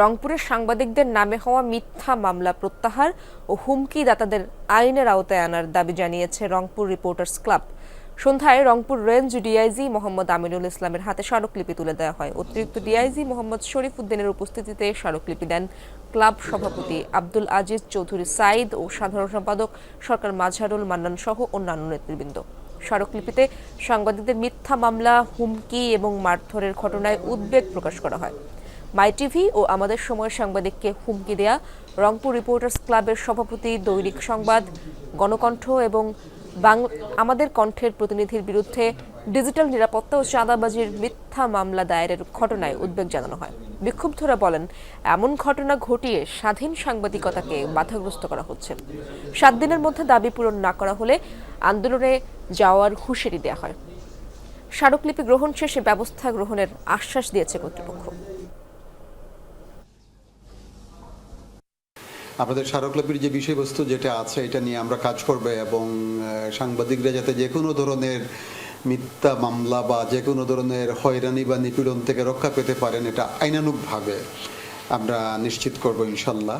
রংপুরের সাংবাদিকদের নামে হওয়া মিথ্যা মামলা প্রত্যাহার ও হুমকি দাতাদের আইনের আওতায় আনার দাবি জানিয়েছে রংপুর রিপোর্টার্স ক্লাব। সন্ধ্যায় রংপুর রেঞ্জ ডিআইজি মোহাম্মদ আমিনুল ইসলামের হাতে স্মারকলিপি তুলে দেওয়া হয়। অতিরিক্ত ডিআইজি মোহাম্মদ শরীফ উদ্দিনের উপস্থিতিতে স্মারকলিপি দেন ক্লাব সভাপতি আব্দুল আজিজ চৌধুরী সাইদ ও সাধারণ সম্পাদক সরকার মাঝহারুল মান্নান সহ অন্যান্য নেতৃবৃন্দ। স্মারকলিপিতে সাংবাদিকদের মিথ্যা মামলা, হুমকি এবং মারধরের ঘটনায় উদ্বেগ প্রকাশ করা হয়। মাই টিভি ও আমাদের সময়ের সাংবাদিককে হুমকি দেয়া, রংপুর রিপোর্টার্স ক্লাবের সভাপতি, দৈনিক সংবাদ, গণকণ্ঠ এবং আমাদের কণ্ঠের প্রতিনিধির বিরুদ্ধে ডিজিটাল নিরাপত্তা ও চাঁদাবাজির মিথ্যা মামলা দায়েরের ঘটনায় উদ্বেগ জানানো হয়। বিক্ষুব্ধরা বলেন, এমন ঘটনা ঘটিয়ে স্বাধীন সাংবাদিকতাকে বাধাগ্রস্ত করা হচ্ছে। সাত দিনের মধ্যে দাবি পূরণ না করা হলে আন্দোলনে যাওয়ার হুঁশিয়ারি দেওয়া হয়। স্মারকলিপি গ্রহণ শেষে ব্যবস্থা গ্রহণের আশ্বাস দিয়েছে কর্তৃপক্ষ। আমাদের স্মারকলিপির যে বিষয়বস্তু যেটা আছে, এটা নিয়ে আমরা কাজ করবে এবং সাংবাদিকরা যাতে যে কোনো ধরনের মিথ্যা মামলা বা যে কোনো ধরনের হয়রানি বা নিপীড়ন থেকে রক্ষা পেতে পারেন, এটা আইনানুকভাবে আমরা নিশ্চিত করব ইনশাল্লাহ।